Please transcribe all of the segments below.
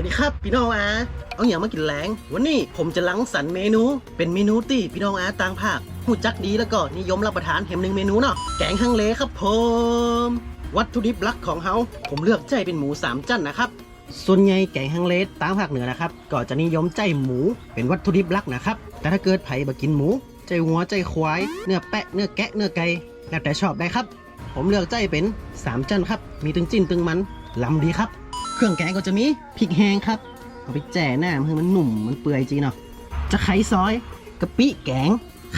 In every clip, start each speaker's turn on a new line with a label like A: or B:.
A: วัสดีครับพี่น้องอาเอาอย่างมากินแรงวันนี้ผมจะลังสรรเมนู เป็นเมนูที่พี่น้องอาต่างภาคหูจักดีแล้วก็นิยมรับประทานแหมหนึ่งเมนูเนาะแกงฮังเลครับผม วัตถุดิบหลักของเฮาผมเลือกใจเป็นหมูสามจันนะครับส่วนใหญ่แกงฮังเลต่างภาคเหนือนะครับก็จะนิยมใจหมูเป็นวัตถุดิบหลักนะครับแต่ถ้าเกิดไผ่บกินหมู ใจหัวใจควาย เนื้อแปะเนื้อแกะเนื้อไก่แล้วแต่ชอบได้ครับ ผมเลือกใจเป็นสามจันครับ มีตึงจิ้นตึงมันลำดีครับ เครื่องแกงก็จะมีพริกแห้งครับ เอาไปแจ่หน้าให้มันหนุ่มมันเปื่อยจีเนาะจะไข่ซอยกะปิแกง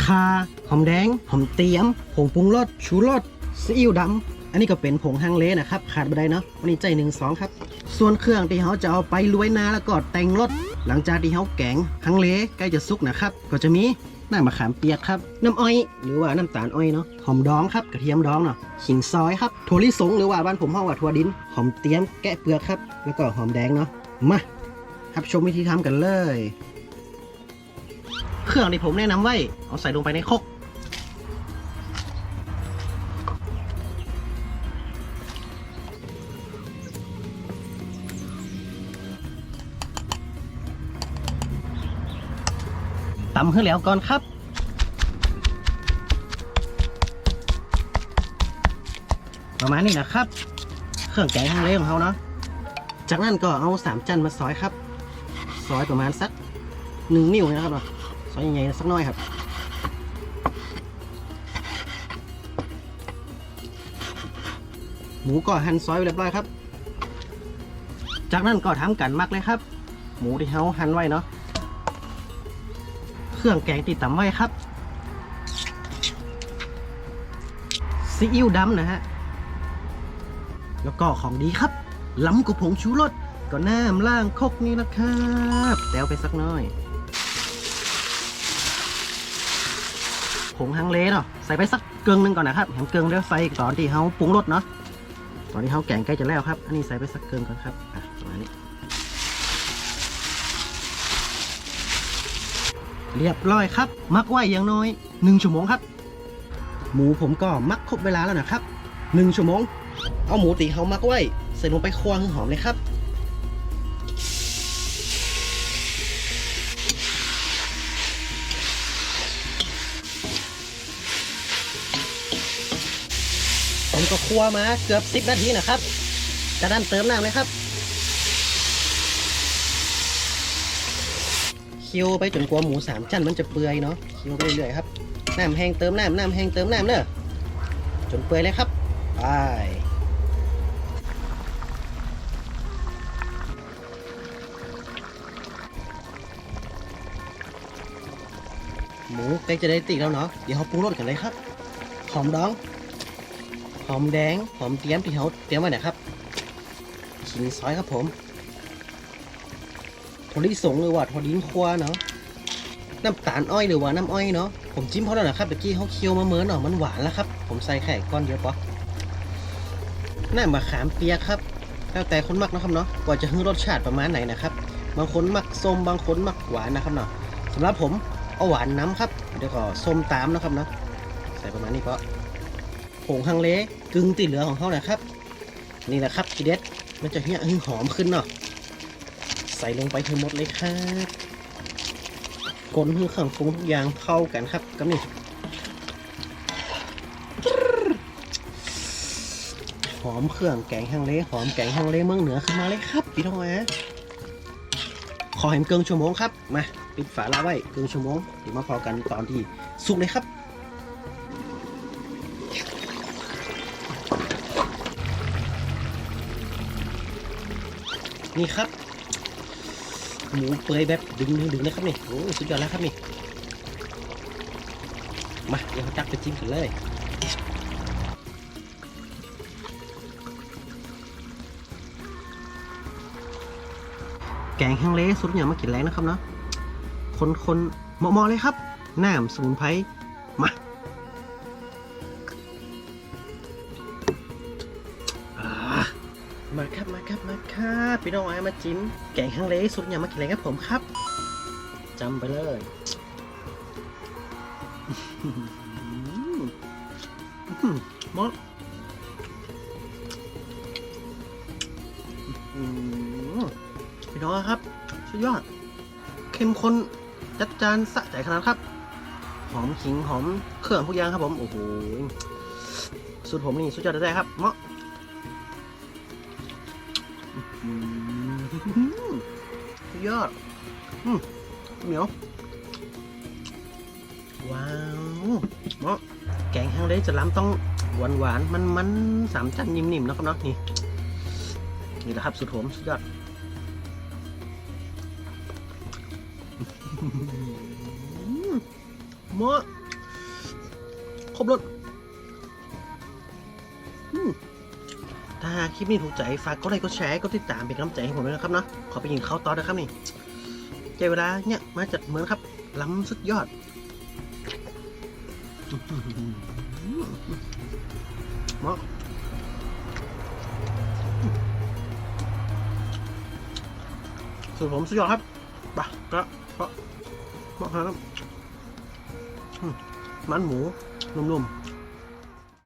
A: คาหอมแดงหอมเตียมผงปรุงรสชูรสซีอิ๊วดำอันนี้ก็เป็นผงฮังเลนะครับขาดไม่ได้เนาะวันนี้ใจหนึ่งสองครับ ส่วนเครื่องที่เขาจะเอาไปลวยนาแล้วก็แต่งรสหลังจากที่เขาแกงฮังเลใกล้จะสุกนะครับ ก็จะมี น้ำมะขามเปียกครับ น้ำอ้อย หรือว่าน้ำตาลอ้อยเนาะ หอมดองครับ กระเทียมดองเนาะ ขิงซอยครับ ถั่วลิสงหรือว่าบ้านผมห้องว่าถั่วดิน หอมเตี้ยม แกะเปลือกครับ แล้วก็หอมแดงเนาะ มาครับชมวิธีทำกันเลย เครื่องที่ผมแนะนำไว้ เอาใส่ลงไปในครก ตำให้แล้วก่อนครับ ประมาณนี้นะครับ เครื่องแกงฮังเลของเขาเนาะจากนั้นก็เอาสามจันมาซอยครับ ซอยประมาณสักหนึ่งนิ้วนะครับเนาะซอยใหญ่ๆสักน้อยครับหมูก็หั่นซอยไว้เรียบร้อยครับ จากนั้นก็ทำกันมักเลยครับ หมูที่เขาหั่นไว้เนาะ เครื่องแกงติดตำไว้ครับซีอิ๊วดำนะฮะ แล้วก็ของดีครับ ล้ำกับผงชูรสก็น้ำล่างคกนี่นะครับแตวไปสักน้อย ผงฮังเลเนาะใส่ไปสักเกลืองหนึงก่อนนะครับแหมเกลืองแล้วใส่ตอนที่เขาปรุงรสเนาะตอนที่เขาแกงใกล้จะแล้วครับ อันนี้ใส่ไปสักเกลืองก่อนครับอะประมาณนี้ เรียบร้อยครับ มักไว้อย่างน้อย 1 ชั่วโมงครับ หมูผมก็มักครบเวลาแล้วนะครับ 1 ชั่วโมง เอาหมูตีเขามักไว้ ใส่ลงไปควงให้หอมเลยครับผมก็คั่วมาเกือบ 10 นาทีนะครับจากนั้นเติมน้ำเลยครับ เคี่ยวไปจนกว่าหมูสามชั้นมันจะเปื่อยเนาะเคี่ยวไปเรื่อยๆครับน้ำแห้งเติมน้ำน้ำแห้งเติมน้ำเนอะจนเปื่อยเลยครับไปหมูใกล้จะได้ติกแล้วเนาะเดี๋ยวเขาปรุงรสกันเลยครับหอมดองหอมแดงหอมเตรียมที่เขาเตรียมไว้นะครับขิงซอยครับผม ถั่วลิสงหรือว่าถั่วดินคั่วเนาะน้ำตาลอ้อยหรือว่าน้ำอ้อยเนาะผมจิ้มเพราะแล้วนะครับเมื่อกี้เขาเคี่ยวมาเมินเนาะมันหวานแล้วครับ ผมใส่แค่ก้อนเดียวพอน้ำมะขามเปียกครับแล้วแต่คนมักนะครับเนาะกว่าจะให้รสชาติประมาณไหนนะครับบางคนมักส้มบางคนมักหวานนะครับเนาะสำหรับผมเอาหวานน้ำครับเดี๋ยวก็ส้มตามนะครับเนาะใส่ประมาณนี้ก็ผงฮังเลกึ่งติเหลือของเขาแหละครับ นี่แหละครับทีเด็ดมันจะเหี้ยหอมขึ้นเนาะ ใส่ลงไปทั้งหมดเลยครับคนให้เครื่องปรุงทุกอย่างเข้ากันครับกับนี่หอมเครื่องแกงฮังเลหอมแกงฮังเลเมืองเหนือขึ้นมาเลยครับพี่ทองแอขอเห็นเกินชั่วโมงครับมาปิดฝาละไว้เกินชั่วโมงเดี๋ยวมาพอกันตอนที่สุกเลยครับนี่ครับ หมูเปื่อยแบบดึงดึงดึงนะครับนี่โอ้สุดยอดแล้วครับนี่มาเดี๋ยวตักไปจิ้มกันเลยแกงฮังเละสุดย่างมากินแรงนะครับเนาะคนคนเหมาะๆเลยครับน้ำสมุนไพรมา มาครับมาครับมาครับพี่น้องไอ้มาจิ้มแกงฮังเลสุดอย่างมากินแรงกับผมครับจำไปเลยอื้อหืออื้อหือหมดอื้อหือพี่น้องครับสุดยอดเข้มข้นจัดจานสะใจขนาดครับ หอมขิงหอมเครื่องทุกอย่างครับผม โอ้โหสูตรผมนี่สุดยอดแท้ครับเมาะอื้อหือสุด ยอดอืมเหนียว ว้าวเหมาะแกงฮังเลจะล้ำต้องหวานหวานมันมันสามชั้นนิ่มๆนะครับเนาะนี่นี่แหละครับสุดผมสุดยอดเมาะครบรถาคลิปนี้ถูกใจฝากกดไลค์กดแชร์กดติดตามเป็นกำลังใจให้ผมด้วยนะครับเนาะขอไปยินข้าวต่อนะครับนี่ใจเวลาเนี่ยมาจัดเหมือนครับล้ำสุดยอดเมาะสูตรผมสุดยอดครับปะกระปะเหมาะครับอืมมันหมูนุ่มๆ